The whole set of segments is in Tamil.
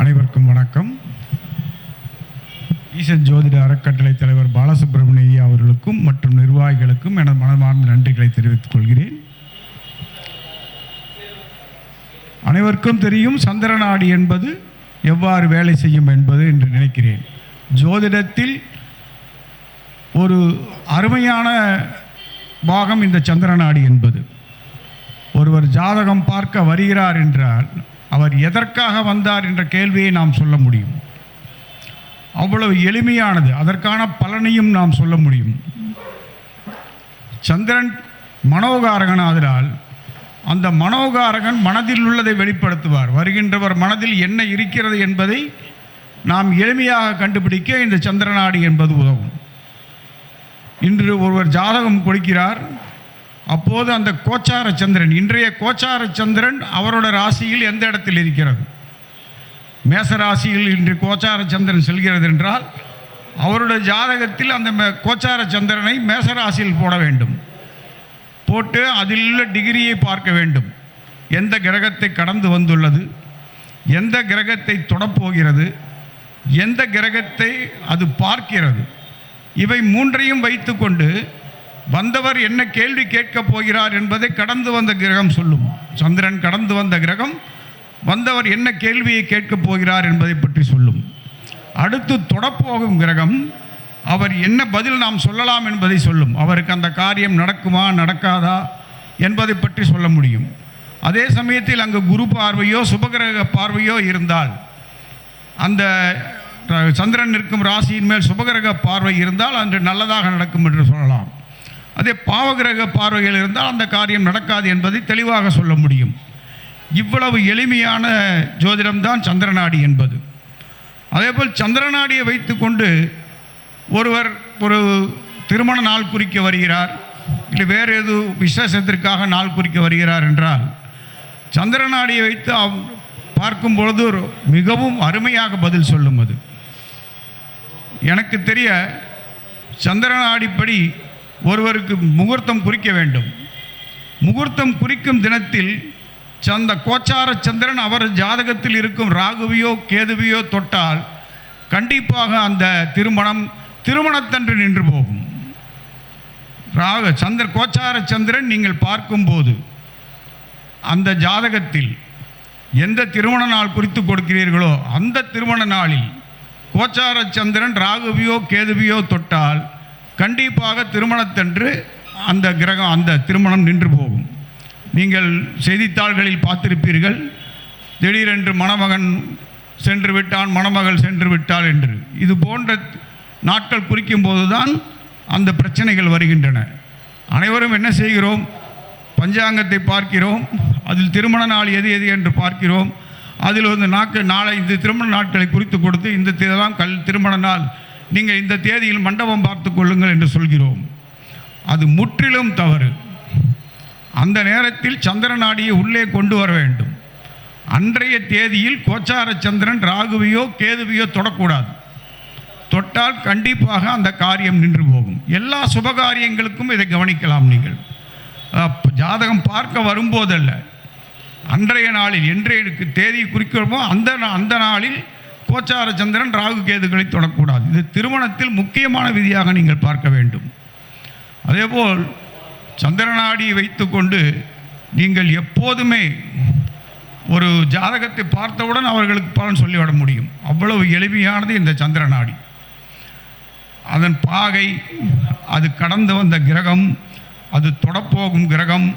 அனைவருக்கும் வணக்கம். ஈசன் ஜோதிட அறக்கட்டளை தலைவர் பாலசுப்ரமணிய அவர்களுக்கும் மற்றும் நிர்வாகிகளுக்கும் எனது மனமார்ந்த நன்றிகளை தெரிவித்துக் கொள்கிறேன். அனைவருக்கும் தெரியும் சந்திரநாடி என்பது எவ்வாறு வேலை செய்யும் என்பது என்று நினைக்கிறேன். ஜோதிடத்தில் ஒரு அருமையான பாகம் இந்த சந்திரநாடி என்பது. ஒருவர் ஜாதகம் பார்க்க வருகிறார் என்றால் அவர் எதற்காக வந்தார் என்ற கேள்வியை நாம் சொல்ல முடியும். அவ்வளவு எளிமையானது. அதற்கான பலனையும் நாம் சொல்ல முடியும். சந்திரன் மனோகாரகன் ஆதலால் அந்த மனோகாரகன் மனதில் உள்ளதை வெளிப்படுத்துவார். வருகின்றவர் மனதில் என்ன இருக்கிறது என்பதை நாம் எளிமையாக கண்டுபிடிக்க இந்த சந்திரநாடி என்பது உதவும். இன்று ஒருவர் ஜாதகம் கொடுக்கிறார். அப்போது அந்த கோச்சார சந்திரன் இன்றைய கோச்சார சந்திரன் அவரோட ராசியில் எந்த இடத்தில் இருக்கிறது? மேச ராசியில் இன்று கோச்சார சந்திரன் செல்கிறது என்றால் அவருடைய ஜாதகத்தில் அந்த கோச்சார சந்திரனை மேச ராசியில் போட வேண்டும். போட்டு அதில் உள்ள டிகிரியை பார்க்க வேண்டும். எந்த கிரகத்தை கடந்து வந்துள்ளது? எந்த கிரகத்தை தொடப்போகிறது? எந்த கிரகத்தை அது பார்க்கிறது? இவை மூன்றையும் வைத்துக்கொண்டு வந்தவர் என்ன கேள்வி கேட்கப் போகிறார் என்பதை கடந்து வந்த கிரகம் சொல்லும். சந்திரன் கடந்து வந்த கிரகம் வந்தவர் என்ன கேள்வியை கேட்கப் போகிறார் என்பதை பற்றி சொல்லும். அடுத்து தொடப்போகும் கிரகம் அவர் என்ன பதில் நாம் சொல்லலாம் என்பதை சொல்லும். அவருக்கு அந்த காரியம் நடக்குமா நடக்காதா என்பதை பற்றி சொல்ல முடியும். அதே சமயத்தில் அங்கு குரு பார்வையோ சுபகிரக பார்வையோ இருந்தால் அந்த சந்திரன் இருக்கும் ராசியின் மேல் சுபகிரக பார்வை இருந்தால் அன்று நல்லதாக நடக்கும் என்று சொல்லலாம். அதே பாவகிரக பார்வைகள் இருந்தால் அந்த காரியம் நடக்காது என்பதை தெளிவாக சொல்ல முடியும். இவ்வளவு எளிமையான ஜோதிடம்தான் சந்திரநாடி என்பது. அதேபோல் சந்திரநாடியை வைத்துக்கொண்டு ஒருவர் ஒரு திருமண நாள் குறிக்க வருகிறார் இல்லை வேறு எது விசேஷத்திற்காக நாள் குறிக்க வருகிறார் என்றால் சந்திரநாடியை வைத்து அவ் பார்க்கும் பொழுது ஒரு மிகவும் அருமையாக பதில் சொல்லும் அது. எனக்கு தெரிய சந்திரநாடிப்படி ஒருவருக்கு முகூர்த்தம் குறிக்க வேண்டும். முகூர்த்தம் குறிக்கும் தினத்தில் சந்த கோச்சார சந்திரன் அவர் ஜாதகத்தில் இருக்கும் ராகுவியோ கேதுவியோ தொட்டால் கண்டிப்பாக அந்த திருமணம் திருமணத்தன்று நின்று போகும். ராக சந்திர கோச்சார சந்திரன் நீங்கள் பார்க்கும்போது அந்த ஜாதகத்தில் எந்த திருமண நாள் குறித்து கொடுக்கிறீர்களோ அந்த திருமண நாளில் கோச்சார சந்திரன் ராகுவியோ கேதுவியோ தொட்டால் கண்டிப்பாக திருமணத்தன்று அந்த கிரகம் அந்த திருமணம் நின்று போகும். நீங்கள் செய்தித்தாள்களில் பார்த்திருப்பீர்கள் திடீரென்று மணமகன் சென்று விட்டான் மணமகள் சென்று விட்டாள் என்று. இது போன்ற நாட்கள் குறிக்கும் போதுதான் அந்த பிரச்சனைகள் வருகின்றன. அனைவரும் என்ன செய்கிறோம்? பஞ்சாங்கத்தை பார்க்கிறோம் அதில் திருமண நாள் எது எது என்று பார்க்கிறோம். அதில் வந்து நாட்கள் நாளை இந்த திருமண நாட்களை குறித்து கொடுத்து இந்த இதெல்லாம் கல் திருமண நாள் நீங்கள் இந்த தேதியில் மண்டபம் பார்த்து கொள்ளுங்கள் என்று சொல்கிறோம். அது முற்றிலும் தவறு. அந்த நேரத்தில் சந்திர நாடியை உள்ளே கொண்டு வர வேண்டும். அன்றைய தேதியில் கோச்சார சந்திரன் ராகுவையோ கேதுவையோ தொடக்கூடாது. தொட்டால் கண்டிப்பாக அந்த காரியம் நின்று போகும். எல்லா சுபகாரியங்களுக்கும் இதை கவனிக்கலாம் நீங்கள். ஜாதகம் பார்க்க வரும்போதல்ல. அன்றைய நாளில் என்றைக்கு தேதி குறிக்கிறோமோ அந்த நா- அந்த நாளில் கோச்சார சந்திரன் ராகு கேதுகளை தொடக்கூடாது. இது திருமணத்தில் முக்கியமான விதியாக நீங்கள் பார்க்க வேண்டும். அதேபோல் சந்திரநாடியை வைத்துக்கொண்டு நீங்கள் எப்போதுமே ஒரு ஜாதகத்தை பார்த்தவுடன் அவர்களுக்கு பலன் சொல்லிவிட முடியும். அவ்வளவு எளிமையானது இந்த சந்திரநாடி அதன் பாகை அது கடந்து வந்த கிரகம் அது தொடப்போகும் கிரகம்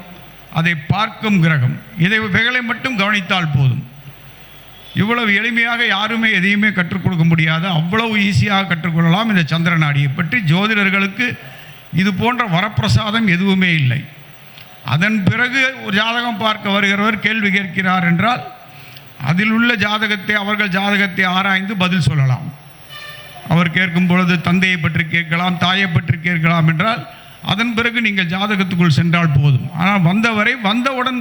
அதை பார்க்கும் கிரகம். இதை இவைகளை மட்டும் கவனித்தால் போதும். இவ்வளவு எளிமையாக யாருமே எதையுமே கற்றுக் கொடுக்க முடியாது. அவ்வளவு ஈஸியாக கற்றுக்கொள்ளலாம் இந்த சந்திர நாடியை பற்றி. ஜோதிடர்களுக்கு இது போன்ற வரப்பிரசாதம் எதுவுமே இல்லை. அதன் பிறகு ஒரு ஜாதகம் பார்க்க வருகிறவர் கேள்வி கேட்கிறார் என்றால் அதில் உள்ள ஜாதகத்தை அவர்கள் ஜாதகத்தை ஆராய்ந்து பதில் சொல்லலாம். அவர் கேட்கும் பொழுது தந்தையை பற்றி கேட்கலாம் தாயை பற்றி கேட்கலாம் என்றால் அதன் பிறகு நீங்கள் ஜாதகத்துக்குள் சென்றால் போதும். ஆனால் வந்தவரை வந்தவுடன்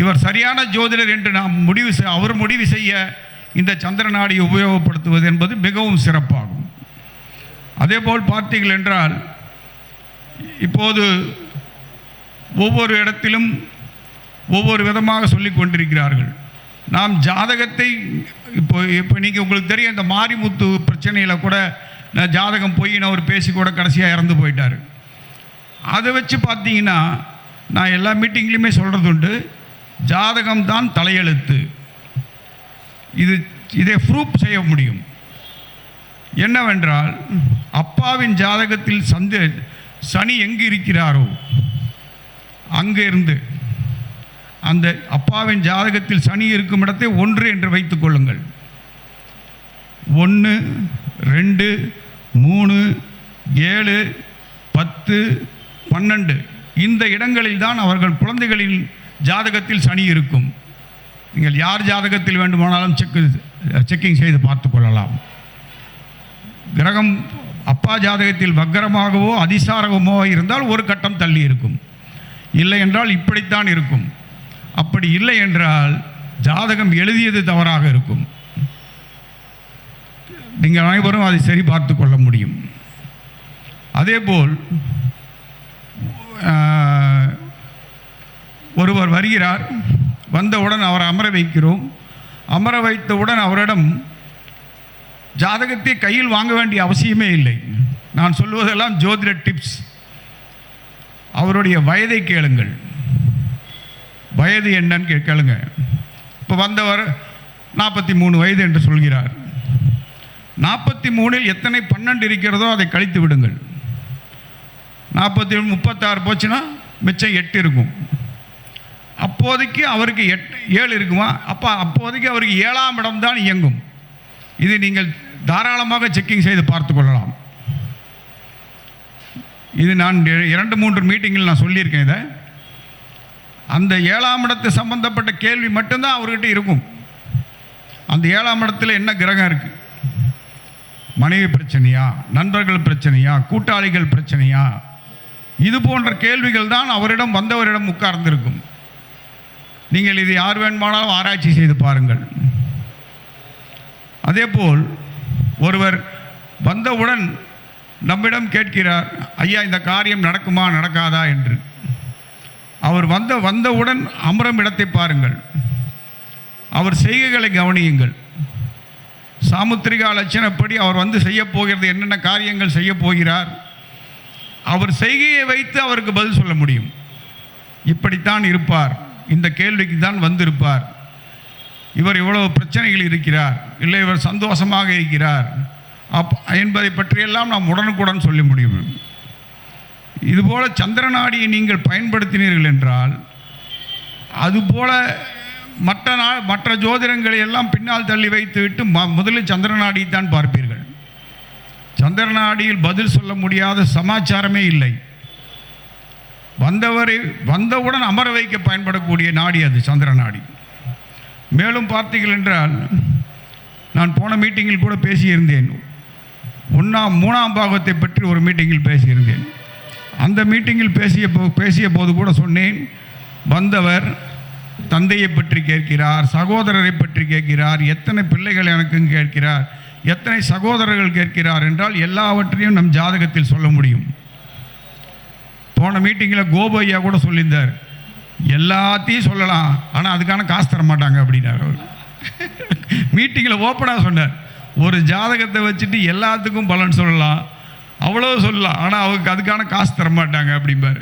இவர் சரியான ஜோதிடர் என்று நாம் முடிவு செய் அவர் முடிவு செய்ய இந்த சந்திரநாடியை உபயோகப்படுத்துவது என்பது மிகவும் சிறப்பாகும். அதேபோல் பார்த்தீர்கள் என்றால் இப்போது ஒவ்வொரு இடத்திலும் ஒவ்வொரு விதமாக சொல்லி கொண்டிருக்கிறார்கள். நாம் ஜாதகத்தை இப்போ இப்போ நீங்கள் உங்களுக்கு தெரியும் இந்த மாரிமுத்து பிரச்சனையில் கூட நான் ஜாதகம் போய் நான் பேசி கூட கடைசியாக இறந்து போயிட்டார். அதை வச்சு பார்த்தீங்கன்னா நான் எல்லா மீட்டிங்லேயுமே சொல்கிறது உண்டு ஜாதகம்தான் தலையெழுத்து. இது இதை ப்ரூப் செய்ய முடியும். என்னவென்றால் அப்பாவின் ஜாதகத்தில் சந்த சனி எங்கு இருக்கிறாரோ அங்கிருந்து அந்த அப்பாவின் ஜாதகத்தில் சனி இருக்கும் இடத்தை ஒன்று என்று வைத்துக் கொள்ளுங்கள். ஒன்று ரெண்டு மூணு ஏழு பத்து பன்னெண்டு. இந்த இடங்களில் தான் அவர்கள் குழந்தைகளின் ஜாதகத்தில் சனி இருக்கும். நீங்கள் யார் ஜாதகத்தில் வேண்டுமானாலும் செக்கு செக்கிங் செய்து பார்த்து கொள்ளலாம். கிரகம் அப்பா ஜாதகத்தில் வக்கரமாகவோ அதிசாரகமோ இருந்தால் ஒரு கட்டம் தள்ளி இருக்கும். இல்லை என்றால் இப்படித்தான் இருக்கும். அப்படி இல்லை என்றால் ஜாதகம் எழுதியது தவறாக இருக்கும். நீங்கள் அனைவரும் அதை சரி பார்த்து கொள்ள முடியும். அதேபோல் ஒருவர் வருகிறார். வந்தவுடன் அவரை அமர வைக்கிறோம். அமர வைத்தவுடன் அவரிடம் ஜாதகத்தை கையில் வாங்க வேண்டிய அவசியமே இல்லை. நான் சொல்லுவதெல்லாம் ஜோதிட டிப்ஸ் அவருடைய வயதை கேளுங்கள். வயது என்னன்னு கே- கேளுங்க. இப்போ வந்தவர் நாற்பத்தி மூணு வயது என்று சொல்கிறார். நாற்பத்தி மூணில் எத்தனை பன்னெண்டு இருக்கிறதோ அதை கழித்து விடுங்கள். நாற்பத்தி முப்பத்தாறு போச்சுன்னா மிச்சம் எட்டு இருக்கும். அப்போதைக்கு அவருக்கு எட்டு ஏழு இருக்குமா? அப்போ அப்போதைக்கு அவருக்கு ஏழாம் இடம் தான் இயங்கும். இது நீங்கள் தாராளமாக செக்கிங் செய்து பார்த்து கொள்ளலாம். இது நான் இரண்டு மூன்று மீட்டிங்கில் நான் சொல்லியிருக்கேன் இதை. அந்த ஏழாம் இடத்து சம்பந்தப்பட்ட கேள்வி மட்டும்தான் அவர்கிட்ட இருக்கும். அந்த ஏழாம் இடத்துல என்ன கிரகம் இருக்குது மனைவி பிரச்சனையா? நண்பர்கள் பிரச்சனையா? கூட்டாளிகள் பிரச்சனையா? இது போன்ற கேள்விகள் தான் அவரிடம் வந்தவரிடம் உட்கார்ந்திருக்கும். நீங்கள் இது யார் வேண்டுமானாலும் ஆராய்ச்சி செய்து பாருங்கள். அதேபோல் ஒருவர் வந்தவுடன் நம்மிடம் கேட்கிறார் ஐயா இந்த காரியம் நடக்குமா நடக்காதா? என்று. அவர் வந்த வந்தவுடன் அமரம் இடத்தை பாருங்கள். அவர் செய்கைகளை கவனியுங்கள். சாமுத்திரிகா லட்சணப்படி அவர் வந்து செய்ய போகிறது என்னென்ன காரியங்கள் செய்ய போகிறார் அவர் செய்கையை வைத்து அவருக்கு பதில் சொல்ல முடியும். இப்படித்தான் இருப்பார். இந்த கேள்விக்கு தான் வந்திருப்பார். இவர் இவ்வளவு பிரச்சனைகள் இருக்கிறார். இல்லை இவர் சந்தோஷமாக இருக்கிறார். அப் என்பதை பற்றியெல்லாம் நாம் உடனுக்குடன் சொல்ல முடியும். இதுபோல சந்திரநாடியை நீங்கள் பயன்படுத்தினீர்கள் என்றால் அதுபோல மற்ற நா மற்ற ஜோதிடங்களை எல்லாம் பின்னால் தள்ளி வைத்துவிட்டு ம முதலில் சந்திரநாடியை தான் பார்ப்பீர்கள். சந்திரநாடியில் பதில் சொல்ல முடியாத சமாச்சாரமே இல்லை. வந்தவரை வந்தவுடன் அமர வைக்க பயன்படக்கூடிய நாடி அது சந்திர நாடி. மேலும் பார்த்தீர்கள் என்றால் நான் போன மீட்டிங்கில் கூட பேசியிருந்தேன். ஒன்றாம் மூணாம் பாகத்தை பற்றி ஒரு மீட்டிங்கில் பேசியிருந்தேன். அந்த மீட்டிங்கில் பேசிய போ பேசிய போது கூட சொன்னேன் வந்தவர் தந்தையை பற்றி கேட்கிறார் சகோதரரை பற்றி கேட்கிறார் எத்தனை பிள்ளைகள் எனக்கும் கேட்கிறார் எத்தனை சகோதரர்கள் கேட்கிறார் என்றால் எல்லாவற்றையும் நம் ஜாதகத்தில் சொல்ல முடியும். போன மீட்டிங்கில் கோபையா கூட சொல்லியிருந்தார். எல்லாத்தையும் சொல்லலாம் ஆனால் அதுக்கான காசு தர மாட்டாங்க அப்படின்னார் அவர். மீட்டிங்கில் ஓப்பனாக சொன்னார். ஒரு ஜாதகத்தை வச்சுட்டு எல்லாத்துக்கும் பலன் சொல்லலாம் அவ்வளோ சொல்லலாம் ஆனால் அவருக்கு அதுக்கான காசு தர மாட்டாங்க அப்படிம்பார்.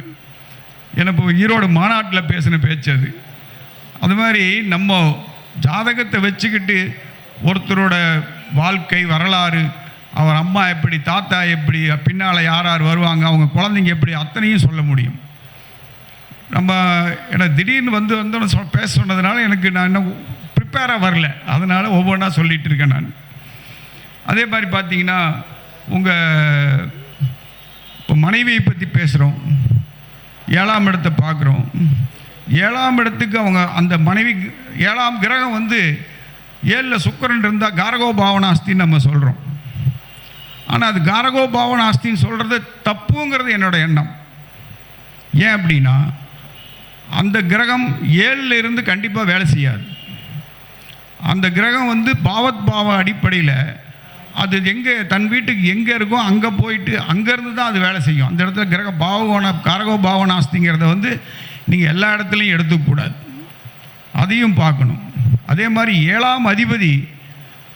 ஏன்னா இப்போ ஈரோடு மாநாட்டில் பேசின பேச்சு அது. அது மாதிரி நம்ம ஜாதகத்தை வச்சுக்கிட்டு ஒருத்தரோட வாழ்க்கை வரலாறு அவர் அம்மா எப்படி தாத்தா எப்படி பின்னால் யார் யார் வருவாங்க அவங்க குழந்தைங்க எப்படி அத்தனையும் சொல்ல முடியும். நம்ம ஏன்னா திடீர்னு வந்து வந்தோன்னு சொ- பேச சொன்னதுனால எனக்கு நான் இன்னும் ப்ரிப்பேராக வரல. அதனால் ஒவ்வொன்றா சொல்லிகிட்டு இருக்கேன் நான். அதே மாதிரி பார்த்தீங்கன்னா உங்கள் இப்போ மனைவியை பற்றி பேசுகிறோம் ஏழாம் இடத்தை பார்க்குறோம் ஏழாம் இடத்துக்கு அவங்க அந்த மனைவி ஏழாம் கிரகம் வந்து ஏழில் சுக்கிரன் இருந்தால் காரகோ பாவனாஸ்தின்னு நம்ம சொல்கிறோம் ஆனால் அது காரகோ பாவனாஸ்தின்னு சொல்கிறது தப்புங்கிறது என்னோட எண்ணம். ஏன் அப்படின்னா அந்த கிரகம் ஏழில் இருந்து கண்டிப்பாக வேலை செய்யாது. அந்த கிரகம் வந்து பாவத் பாவ அடிப்படையில் அது எங்கே தன் வீட்டுக்கு எங்கே இருக்கோ அங்கே போயிட்டு அங்கேருந்து தான் அது வேலை செய்யும். அந்த இடத்துல கிரக பாவகோண காரகோ பாவனாஸ்திங்கிறத வந்து நீங்கள் எல்லா இடத்துலையும் எடுத்துக்கூடாது அதையும் பார்க்கணும். அதே மாதிரி ஏழாம் அதிபதி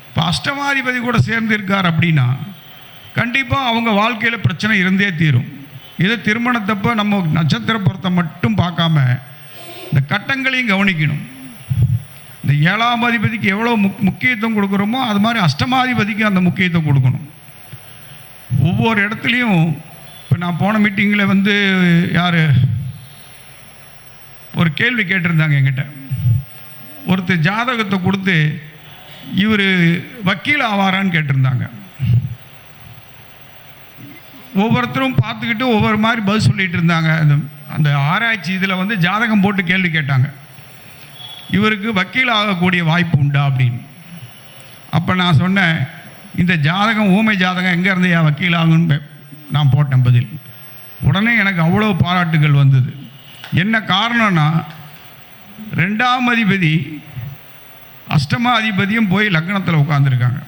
இப்போ அஷ்டமாதிபதி கூட சேர்ந்து இருக்கார் அப்படின்னா கண்டிப்பாக அவங்க வாழ்க்கையில் பிரச்சனை இருந்தே தீரும். இது திருமணத்தப்போ நம்ம நட்சத்திர பொருத்தம் மட்டும் பார்க்காம இந்த கட்டங்களையும் கவனிக்கணும். இந்த ஏழாம் அதிபதிக்கு எவ்வளோ முக் முக்கியத்துவம் கொடுக்குறோமோ அது மாதிரி அஷ்டமாதிபதிக்கு அந்த முக்கியத்துவம் கொடுக்கணும். ஒவ்வொரு இடத்துலையும் இப்போ நான் போன மீட்டிங்கில் வந்து யார்? ஒரு கேள்வி கேட்டிருந்தாங்க என்கிட்ட. ஒருத்தர் ஜாதகத்தை கொடுத்து இவர் வக்கீல் ஆவாரான்னு கேட்டிருந்தாங்க. ஒவ்வொருத்தரும் பார்த்துக்கிட்டு ஒவ்வொரு மாதிரி பதில் சொல்லிகிட்டு இருந்தாங்க. அந்த அந்த ஆராய்ச்சி இதில் வந்து ஜாதகம் போட்டு கேள்வி கேட்டாங்க. இவருக்கு வக்கீல் ஆகக்கூடிய வாய்ப்பு உண்டா அப்படின்னு. அப்போ நான் சொன்னேன் இந்த ஜாதகம் ஊமை ஜாதகம் எங்கேருந்து ஏன் என் வக்கீல் ஆகுன்னு நான் போட்டேன் பதில். உடனே எனக்கு அவ்வளோ பாராட்டுகள் வந்தது. என்ன காரணம்னா ரெண்டாம் அதிபதி அஷ்டமா அதிபதியும் போய் லக்னத்தில் உட்காந்துருக்காங்க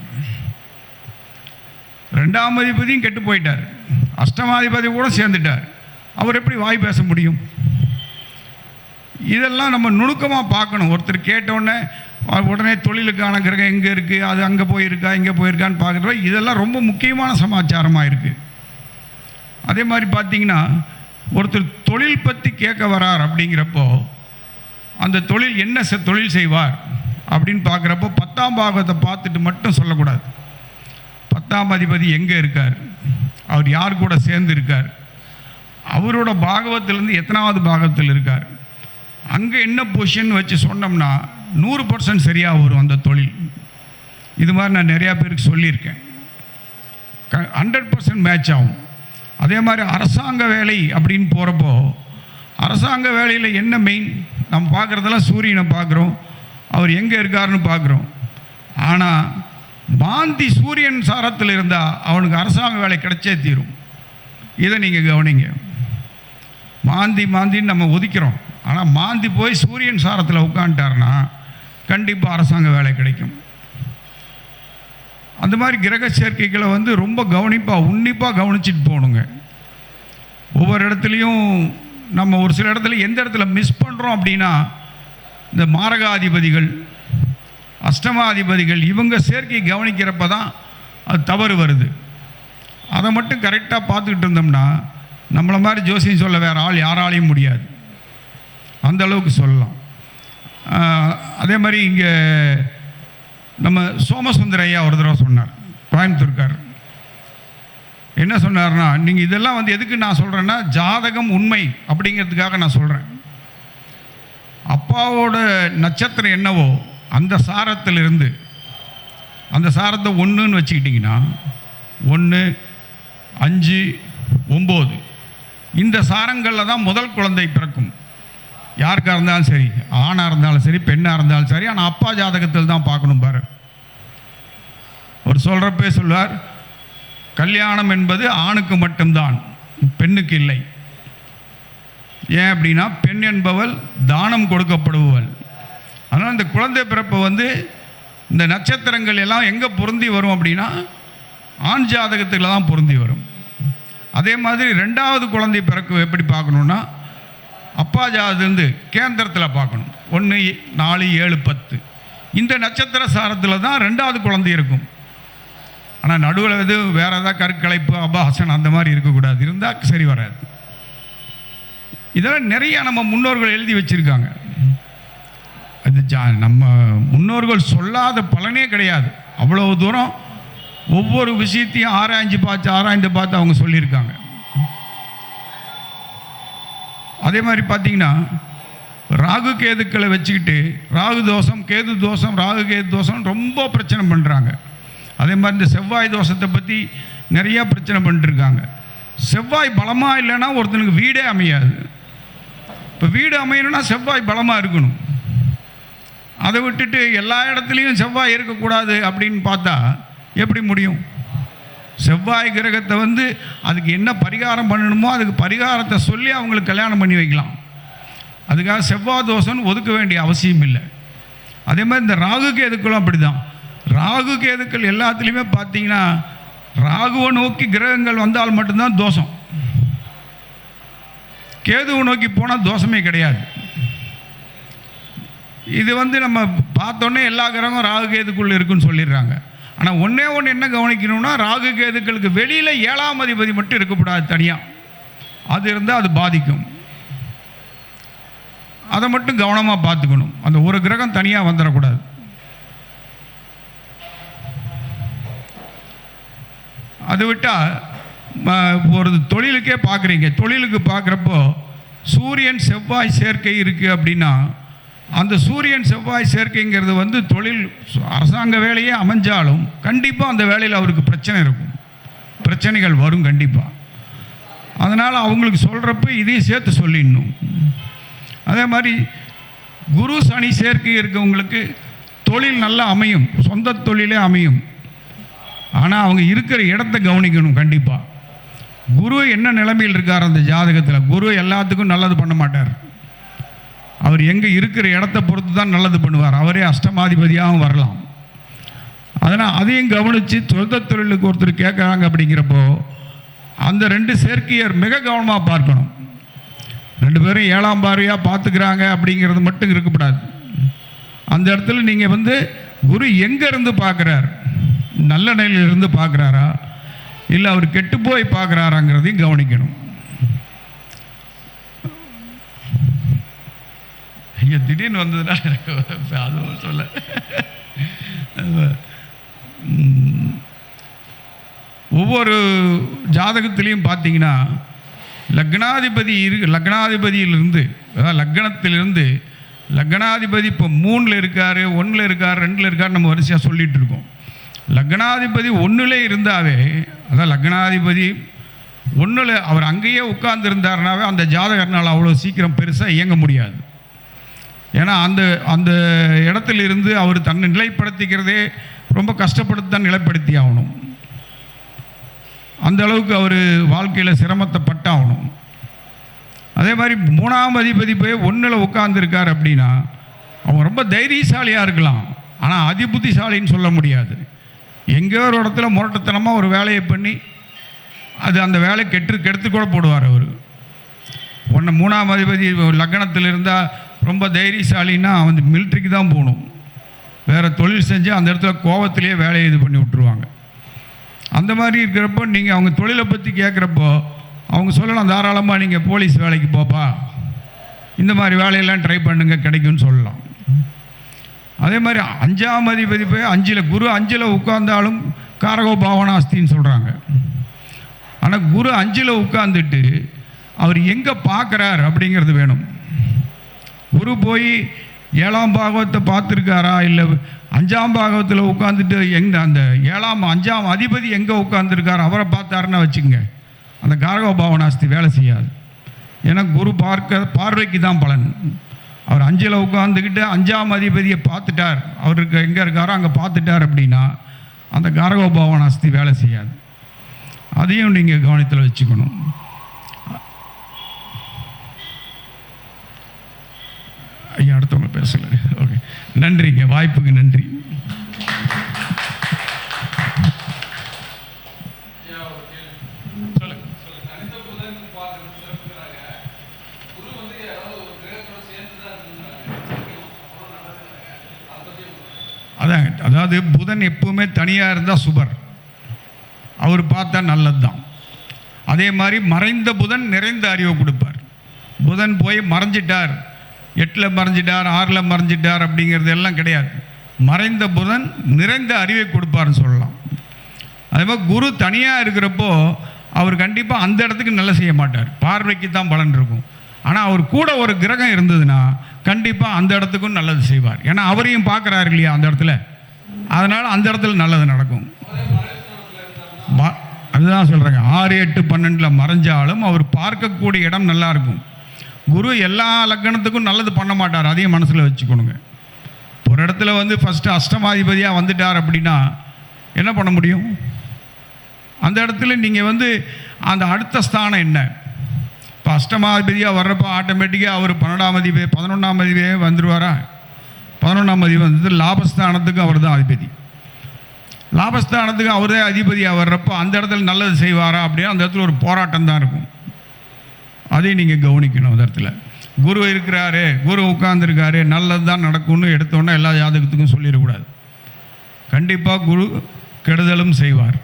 ரெண்டாம் அதிபதியும் கெட்டு போயிட்டார். அஷ்டமாதிபதி கூட சேர்ந்துட்டார். அவர் எப்படி வாய் பேச முடியும்? இதெல்லாம் நம்ம நுணுக்கமாக பார்க்கணும். ஒருத்தர் கேட்டோடனே உடனே தொழிலுக்கான கிரகம் எங்கே இருக்குது அது அங்கே போயிருக்கா? இங்கே போயிருக்கான்னு பார்க்குறப்ப இதெல்லாம் ரொம்ப முக்கியமான சமாச்சாரமாக இருக்குது அதே மாதிரி பார்த்திங்கன்னா ஒருத்தர் தொழில் பற்றி கேட்க வரார் அப்படிங்கிறப்போ அந்த தொழில் என்ன செ- தொழில் செய்வார்? அப்படின்னு பார்க்குறப்போ பத்தாம் பாகத்தை பார்த்துட்டு மட்டும் சொல்லக்கூடாது. பத்தாம் அதிபதி எங்கே இருக்கார்? அவர் யார் கூட சேர்ந்து இருக்கார்? அவரோட பாகவத்திலேருந்து எத்தனாவது பாகத்தில் இருக்கார்? அங்கே என்ன பொசிஷன் வச்சு சொன்னோம்னா நூறு பர்சன்ட் சரியாக வரும் அந்த தொழில். இது மாதிரி நான் நிறையா பேருக்கு சொல்லியிருக்கேன். ஹண்ட்ரட் பர்சன்ட் மேட்ச் ஆகும். அதே மாதிரி அரசாங்க வேலை அப்படின்னு போகிறப்போ அரசாங்க வேலையில் என்ன மெயின் நம்ம பார்க்குறதெல்லாம் சூரியனை பார்க்குறோம். அவர் எங்கே இருக்காருன்னு பார்க்குறோம். ஆனால் மாந்தி சூரியன் சாரத்தில் இருந்தால் அவனுக்கு அரசாங்க வேலை கிடைச்சே தீரும். இதை நீங்கள் கவனிங்க. மாந்தி மாந்தின்னு நம்ம ஒதுக்கிறோம். ஆனால் மாந்தி போய் சூரியன் சாரத்தில் உட்காந்துட்டாருன்னா கண்டிப்பாக அரசாங்க வேலை கிடைக்கும். அந்த மாதிரி கிரக சேர்க்கைகளை வந்து ரொம்ப கவனிப்பாக உன்னிப்பாக கவனிச்சிட்டு போகணுங்க ஒவ்வொரு இடத்துலையும் நம்ம ஒரு சில இடத்துல எந்த இடத்துல மிஸ் பண்ணுறோம் அப்படின்னா இந்த மாரகாதிபதிகள் அஷ்டமாதிபதிகள் இவங்க சேர்க்கை கவனிக்கிறப்ப தான் அது தவறு வருது. அதை மட்டும் கரெக்டாக பார்த்துக்கிட்டு இருந்தோம்னா நம்மளை மாதிரி ஜோசியம் சொல்ல வேறு ஆள் யாராலையும் முடியாது. அந்த அளவுக்கு சொல்லலாம். அதே மாதிரி இங்கே நம்ம சோமசுந்தர ஐயா ஒரு தடவை சொன்னார். கோயம்புத்தூர்கார் என்ன சொன்னார்னா நீங்கள் இதெல்லாம் வந்து எதுக்கு நான் சொல்கிறேன்னா ஜாதகம் உண்மை அப்படிங்கிறதுக்காக நான் சொல்கிறேன் அப்பாவோட நட்சத்திரம் என்னவோ அந்த சாரத்திலிருந்து அந்த சாரத்தை ஒன்றுன்னு வச்சுக்கிட்டிங்கன்னா ஒன்று அஞ்சு ஒம்பது. இந்த சாரங்களில் தான் முதல் குழந்தை பிறக்கும். யாருக்காக இருந்தாலும் சரி ஆணாக இருந்தாலும் சரி பெண்ணாக இருந்தாலும் சரி ஆனால் அப்பா ஜாதகத்தில் தான் பார்க்கணும் பாரு. அவர் சொல்கிறப்பே சொல்வார் கல்யாணம் என்பது ஆணுக்கு மட்டும்தான் பெண்ணுக்கு இல்லை. ஏன் அப்படின்னா பெண் என்பவள் தானம் கொடுக்கப்படுபவள். அதனால் இந்த குழந்தை பிறப்பு வந்து இந்த நட்சத்திரங்கள் எல்லாம் எங்கே பொருந்தி வரும் அப்படின்னா ஆண் ஜாதகத்தில் தான் பொருந்தி வரும். அதே மாதிரி ரெண்டாவது குழந்தை பிறக்கு எப்படி பார்க்கணுன்னா அப்பா ஜாதகத்துலேருந்து கேந்திரத்தில் பார்க்கணும். ஒன்று நாலு ஏழு பத்து. இந்த நட்சத்திர சாரத்தில் தான் ரெண்டாவது குழந்தை இருக்கும். ஆனால் நடுவில் எது வேறு ஏதாவது கற்களைப்பு அபாசன் அந்த மாதிரி இருக்கக்கூடாது. இருந்தால் சரி வராது. இதெல்லாம் நிறைய நம்ம முன்னோர்கள் எழுதி வச்சுருக்காங்க. அது ஜா நம்ம முன்னோர்கள் சொல்லாத பலனே கிடையாது. அவ்வளவு தூரம் ஒவ்வொரு விஷயத்தையும் ஆராய்ஞ்சு பார்த்து ஆராய்ந்து பார்த்து அவங்க சொல்லியிருக்காங்க. அதே மாதிரி பார்த்தீங்கன்னா ராகு கேதுக்களை வச்சுக்கிட்டு ராகு தோஷம் கேது தோஷம் ராகு கேது தோஷம் ரொம்ப பிரச்சனை பண்ணுறாங்க அதே மாதிரி இந்த செவ்வாய் தோஷத்தை பற்றி நிறையா பிரச்சனை பண்ணிட்டுருக்காங்க செவ்வாய் பலமாக இல்லைன்னா ஒருத்தனுக்கு வீடே அமையாது. இப்போ வீடு அமையணும்னா செவ்வாய் பலமாக இருக்கணும். அதை விட்டுட்டு எல்லா இடத்துலையும் செவ்வாய் இருக்கக்கூடாது அப்படின்னு பார்த்தா எப்படி முடியும்? செவ்வாய் கிரகத்தை வந்து அதுக்கு என்ன பரிகாரம் பண்ணணுமோ அதுக்கு பரிகாரத்தை சொல்லி அவங்களுக்கு கல்யாணம் பண்ணி வைக்கலாம். அதுக்காக செவ்வாய் தோஷம்னு ஒதுக்க வேண்டிய அவசியம் இல்லை. அதே மாதிரி இந்த ராகு கேதுக்களும் அப்படி தான் ராகு கேதுக்கள் எல்லாத்துலேயுமே பார்த்தீங்கன்னா ராகுவை நோக்கி கிரகங்கள் வந்தால் மட்டும்தான் தோஷம். கேதுவை நோக்கி போனால் தோஷமே கிடையாது. இது வந்து நம்ம பார்த்தோன்னே எல்லா கிரகம் ராகு கேதுக்குள்ளே இருக்குன்னு சொல்லிடுறாங்க. ஆனால் ஒன்றே ஒன்று என்ன கவனிக்கணும்னா ராகு கேதுக்களுக்கு வெளியில் ஏழாம் அதிபதி மட்டும் இருக்கக்கூடாது தனியாக அது இருந்தால் அது பாதிக்கும். அதை மட்டும் கவனமாக பார்த்துக்கணும். அந்த ஒரு கிரகம் தனியாக வந்துடக்கூடாது அது விட்டால் ஒரு தொழிலுக்கே பார்க்குறீங்க. தொழிலுக்கு பார்க்குறப்போ சூரியன் செவ்வாய் சேர்க்கை இருக்குது அப்படின்னா அந்த சூரியன் செவ்வாய் சேர்க்கைங்கிறது வந்து தொழில் சு- அரசாங்க வேலையே அமைஞ்சாலும் கண்டிப்பாக அந்த வேலையில் அவருக்கு பிரச்சனை இருக்கும். பிரச்சனைகள் வரும் கண்டிப்பாக அதனால் அவங்களுக்கு சொல்கிறப்ப இதையும் சேர்த்து சொல்லிடணும். அதே மாதிரி குரு சனி சேர்க்கை இருக்கவங்களுக்கு தொழில் நல்லா அமையும். சொந்த தொழிலே அமையும். ஆனால் அவங்க இருக்கிற இடத்த கவனிக்கணும் கண்டிப்பாக குரு என்ன நிலைமையில் இருக்கார் அந்த ஜாதகத்தில்? குரு எல்லாத்துக்கும் நல்லது பண்ண மாட்டார். அவர் எங்கே இருக்கிற இடத்த பொறுத்து தான் நல்லது பண்ணுவார். அவரே அஷ்டமாதிபதியாகவும் வரலாம். அதனால் அதையும் கவனித்து சொந்த தொழிலுக்கு ஒருத்தர் கேட்குறாங்க அப்படிங்கிறப்போ அந்த ரெண்டு சேர்க்கையர் மிக கவனமாக பார்க்கணும். ரெண்டு பேரும் ஏழாம் பார்வையாக பார்த்துக்கிறாங்க அப்படிங்கிறது மட்டும் இருக்கக்கூடாது. அந்த இடத்துல நீங்கள் வந்து குரு எங்கேருந்து பார்க்குறார் நல்ல நிலையிலிருந்து பார்க்குறாரா இல்லை அவர் கெட்டு போய் பார்க்குறாராங்கிறதையும் கவனிக்கணும். இங்கே திடீர்னு வந்ததுனால எனக்கு அதுவும் சொல்ல ஒவ்வொரு ஜாதகத்திலையும் பார்த்தீங்கன்னா லக்னாதிபதி இரு லக்னாதிபதியிலிருந்து அதாவது லக்னத்திலிருந்து லக்னாதிபதி இப்போ மூணில் இருக்கார் ஒன்றில் இருக்கார் ரெண்டில் இருக்கார் நம்ம வரிசையாக சொல்லிகிட்டு இருக்கோம். லக்னாதிபதி ஒன்றில் இருந்தாவே அதான் லக்னாதிபதி ஒன்றில் அவர் அங்கேயே உட்கார்ந்துருந்தாருனாவே அந்த ஜாதகர்னால் அவ்வளோ சீக்கிரம் பெருசாக இயங்க முடியாது. ஏன்னா அந்த அந்த இடத்துல இருந்து அவர் தன்னை நிலைப்படுத்திக்கிறதே ரொம்ப கஷ்டப்படுத்தி தான் நிலைப்படுத்தி ஆகணும். அந்த அளவுக்கு அவர் வாழ்க்கையில் சிரமத்தை பட்டாகணும் அதே மாதிரி மூணாம் அதிபதி போய் ஒன்றில் உட்காந்துருக்கார் அப்படின்னா அவன் ரொம்ப தைரியசாலியாக இருக்கலாம். ஆனால் அதிபுத்திசாலின்னு சொல்ல முடியாது. எங்கேயோ ஒரு இடத்துல முரட்டத்தனமாக ஒரு வேலையை பண்ணி அது அந்த வேலை கெட்டு கெடுத்து கூட போடுவார் அவர். ஒன்று மூணாம் அதிபதி லக்னத்தில் இருந்தால் ரொம்ப தைரியசாலின்னா வந்து மிலிட்ரிக்கு தான் போகணும். வேறு தொழில் செஞ்சு அந்த இடத்துல கோவத்திலேயே வேலையை இது பண்ணி விட்ருவாங்க அந்த மாதிரி இருக்கிறப்போ நீங்கள் அவங்க தொழிலை பற்றி கேட்குறப்போ அவங்க சொல்லலாம் தாராளமாக நீங்கள் போலீஸ் வேலைக்கு போப்பா. இந்த மாதிரி வேலையெல்லாம் ட்ரை பண்ணுங்க கிடைக்கும்னு சொல்லலாம். அதே மாதிரி அஞ்சாம் அதிபதி போய் அஞ்சில் குரு அஞ்சில் உட்கார்ந்தாலும் காரகோ பாவனாஸ்தின்னு சொல்கிறாங்க ஆனால் குரு அஞ்சில் உட்கார்ந்துட்டு அவர் எங்கே பார்க்குறார் அப்படிங்கிறது வேணும். குரு போய் ஏழாம் பாகவத்தை பார்த்துருக்காரா? இல்லை அஞ்சாம் பாகவத்தில் உட்காந்துட்டு எங்க அந்த ஏழாம் அஞ்சாம் அதிபதி எங்கே உட்காந்துருக்கார் அவரை பார்த்தாருன்னா வச்சுக்கோங்க. அந்த காரக பாவனாஸ்தி வேலை செய்யாது. ஏன்னா குரு பார்க்க பார்வைக்கு தான் பலன். அவர் அஞ்சில் உட்காந்துக்கிட்டு அஞ்சாம் அதிபதியை பார்த்துட்டார். அவருக்கு எங்கே இருக்காரோ அங்கே பார்த்துட்டார் அப்படின்னா அந்த காரகோ பாவனாஸ்தி வேலை செய்யாது. அதையும் நீங்கள் கவனத்தில் வச்சுக்கணும். ஐயா அடுத்தவங்க பேசல ஓகே நன்றிங்க. வாய்ப்புக்கு நன்றி. அதாங்க அதாவது புதன் எப்பவுமே தனியாக இருந்தால் சுபர். அவர் பார்த்தா நல்லது தான் அதே மாதிரி மறைந்த புதன் நிறைந்த அறிவை கொடுப்பார். புதன் போய் மறைஞ்சிட்டார். எட்டில் மறைஞ்சிட்டார் ஆறில் மறைஞ்சிட்டார் அப்படிங்கிறது எல்லாம் கிடையாது. மறைந்த புதன் நிறைந்த அறிவை கொடுப்பார்னு சொல்லலாம். அதே மாதிரி குரு தனியாக இருக்கிறப்போ அவர் கண்டிப்பாக அந்த இடத்துக்கு நல்ல செய்ய மாட்டார். பார்வைக்கு தான் பலன் இருக்கும். ஆனால் அவர் கூட ஒரு கிரகம் இருந்ததுன்னா கண்டிப்பாக அந்த இடத்துக்கும் நல்லது செய்வார். ஏன்னா அவரையும் பார்க்குறாரு இல்லையா அந்த இடத்துல? அதனால் அந்த இடத்துல நல்லது நடக்கும். அதுதான் சொல்கிறேங்க ஆறு எட்டு பன்னெண்டில் மறைஞ்சாலும் அவர் பார்க்கக்கூடிய இடம் நல்லாயிருக்கும் குரு எல்லா லக்கணத்துக்கும் நல்லது பண்ண மாட்டார். அதையும் மனசில் வச்சுக்கணுங்க. ஒரு இடத்துல வந்து ஃபஸ்ட்டு அஷ்டமாதிபதியாக வந்துட்டார் அப்படின்னா என்ன பண்ண முடியும்? அந்த இடத்துல நீங்கள் வந்து அந்த அடுத்த ஸ்தானம் என்ன? இப்போ அஷ்டமாதிபதியாக வர்றப்போ ஆட்டோமேட்டிக்காக அவர் பன்னெண்டாம் அதிபதி பதினொன்றாம் அதிபதியே வந்துடுவாரா பதினொன்றாம் அதிபதி வந்து லாபஸ்தானத்துக்கு அவர் தான் அதிபதி. லாபஸ்தானத்துக்கு அவரே அதிபதியாக வர்றப்போ அந்த இடத்துல நல்லது செய்வாரா அப்படின்னா அந்த இடத்துல ஒரு போராட்டம் தான் இருக்கும். அதையும் நீங்கள் கவனிக்கணும் அந்த இடத்துல குரு இருக்கிறாரு குரு உட்கார்ந்துருக்காரு நல்லது தான் நடக்கும்னு எடுத்தோன்னே எல்லா ஜாதகத்துக்கும் சொல்லிடக்கூடாது. கண்டிப்பாக குரு கெடுதலும் செய்வார்.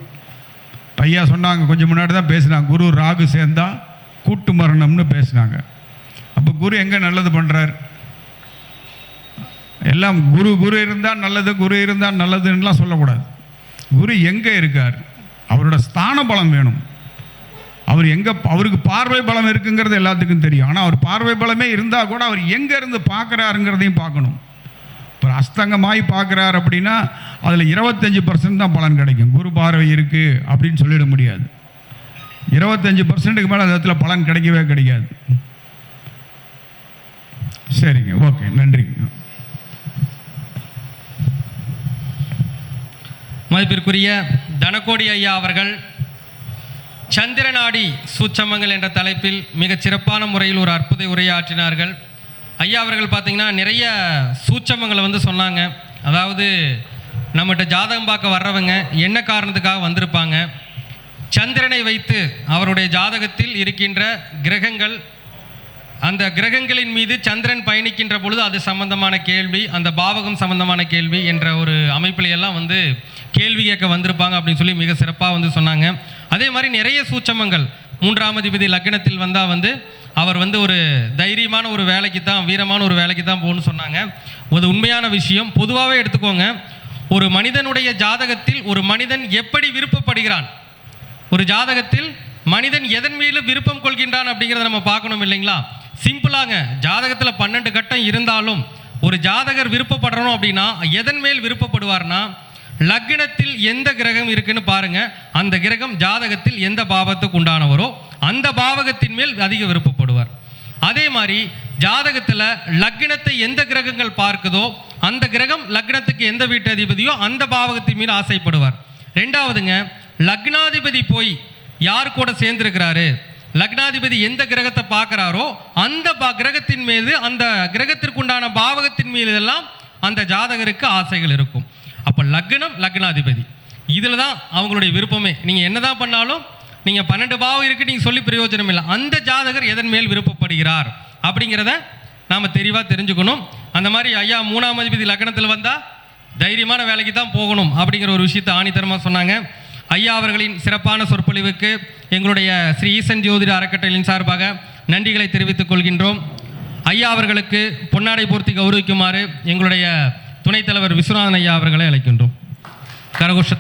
பையா சொன்னாங்க கொஞ்சம் முன்னாடி தான் பேசினாங்க குரு ராகு சேர்ந்தா கூட்டு மரணம்னு பேசினாங்க. அப்போ குரு எங்கே நல்லது பண்ணுறார் எல்லாம் குரு குரு இருந்தால் நல்லது குரு இருந்தால் நல்லதுன்னெலாம் சொல்லக்கூடாது. குரு எங்கே இருக்கார்? அவரோட ஸ்தான பலம் வேணும். அவர் எங்கே அவருக்கு பார்வை பலம் இருக்குங்கிறது எல்லாத்துக்கும் தெரியும். ஆனால் அவர் பார்வை பலமே இருந்தால் கூட அவர் எங்கே இருந்து பார்க்குறாருங்கிறதையும் பார்க்கணும். இப்போ அஸ்தங்கமாய் பார்க்குறார் அப்படின்னா அதில் இருபத்தஞ்சி பர்சன்ட் தான் பலன் கிடைக்கும். குரு பார்வை இருக்குது அப்படின்னு சொல்லிட முடியாது. இருபத்தஞ்சி பர்சன்ட்டுக்கு மேலே அந்த இடத்துல பலன் கிடைக்கவே கிடைக்காது. சரிங்க ஓகே நன்றிங்க மதிப்பிற்குரிய தனக்கோடி ஐயா அவர்கள் சந்திரநாடி சூட்சமங்கள் என்ற தலைப்பில் மிக சிறப்பான முறையில் ஒரு அற்புத உரையாற்றினார்கள். ஐயா அவர்கள் பார்த்தீங்கன்னா நிறைய சூட்சமங்களை வந்து சொன்னாங்க. அதாவது நம்மகிட்ட ஜாதகம் பார்க்க வர்றவங்க என்ன காரணத்துக்காக வந்திருப்பாங்க? சந்திரனை வைத்து அவருடைய ஜாதகத்தில் இருக்கின்ற கிரகங்கள் அந்த கிரகங்களின் மீது சந்திரன் பயணிக்கின்ற பொழுது அது சம்பந்தமான கேள்வி அந்த பாவகம் சம்பந்தமான கேள்வி என்ற ஒரு அமைப்பில் எல்லாம் வந்து கேள்வி கேட்க வந்திருப்பாங்க அப்படின்னு சொல்லி மிக சிறப்பாக வந்து சொன்னாங்க. அதே மாதிரி நிறைய சூட்சமங்கள். மூன்றாம் அதிபதி லக்னத்தில் வந்தால் வந்து அவர் வந்து ஒரு தைரியமான ஒரு வேலைக்கு தான் வீரமான ஒரு வேலைக்கு தான் போகணும்னு சொன்னாங்க. ஒரு உண்மையான விஷயம். பொதுவாகவே எடுத்துக்கோங்க ஒரு மனிதனுடைய ஜாதகத்தில் ஒரு மனிதன் எப்படி விருப்பப்படுகிறான்? ஒரு ஜாதகத்தில் மனிதன் எதன் மீது விருப்பம் கொள்கின்றான் அப்படிங்கிறத நம்ம பார்க்கணும் இல்லைங்களா? சிம்பிளாங்க. ஜாதகத்தில் பன்னெண்டு கட்டம் இருந்தாலும் ஒரு ஜாதகர் விருப்பப்படுறோம் அப்படின்னா எதன் மேல் விருப்பப்படுவார்னா லக்னத்தில் எந்த கிரகம் இருக்குன்னு பாருங்க. அந்த கிரகம் ஜாதகத்தில் எந்த பாவத்துக்கு உண்டானவரோ அந்த பாவகத்தின் மேல் அதிக விருப்பப்படுவார். அதே மாதிரி ஜாதகத்தில் லக்னத்தை எந்த கிரகங்கள் பார்க்குதோ அந்த கிரகம் லக்னத்துக்கு எந்த வீட்டு அதிபதியோ அந்த பாவகத்தின் மீது ஆசைப்படுவார். ரெண்டாவதுங்க லக்னாதிபதி போய் யார் கூட சேர்ந்திருக்கிறாரு? லக்னாதிபதி எந்த கிரகத்தை பார்க்குறாரோ அந்த கிரகத்தின் மீது அந்த கிரகத்திற்குண்டான பாவகத்தின் மீது எல்லாம் அந்த ஜாதகருக்கு ஆசைகள் இருக்கும். அப்போ லக்னம் லக்னாதிபதி. இதில் தான் அவங்களுடைய விருப்பமே. நீங்கள் என்ன தான் பண்ணாலும் நீங்கள் பன்னெண்டு பாவம் இருக்குது நீங்கள் சொல்லி பிரயோஜனம் இல்லை. அந்த ஜாதகர் எதன் மேல் விருப்பப்படுகிறார் அப்படிங்கிறத நாம் தெளிவாக தெரிஞ்சுக்கணும். அந்த மாதிரி ஐயா மூணாம் அதிபதி லக்னத்தில் வந்தால் தைரியமான வேலைக்கு தான் போகணும் அப்படிங்கிற ஒரு விஷயத்தை ஆணித்தரமாக சொன்னாங்க. ஐயா அவர்களின் சிறப்பான சொற்பொழிவுக்கு எங்களுடைய ஸ்ரீ ஈசன் ஜோதிட அறக்கட்டளையின் சார்பாக நன்றிகளை தெரிவித்துக் கொள்கின்றோம். ஐயா அவர்களுக்கு பொன்னாடை பூர்த்தி கௌரவிக்குமாறு எங்களுடைய துணைத் தலைவர் விஸ்வநாதன் ஐயா அவர்களை அழைக்கின்றோம். கரகோஷ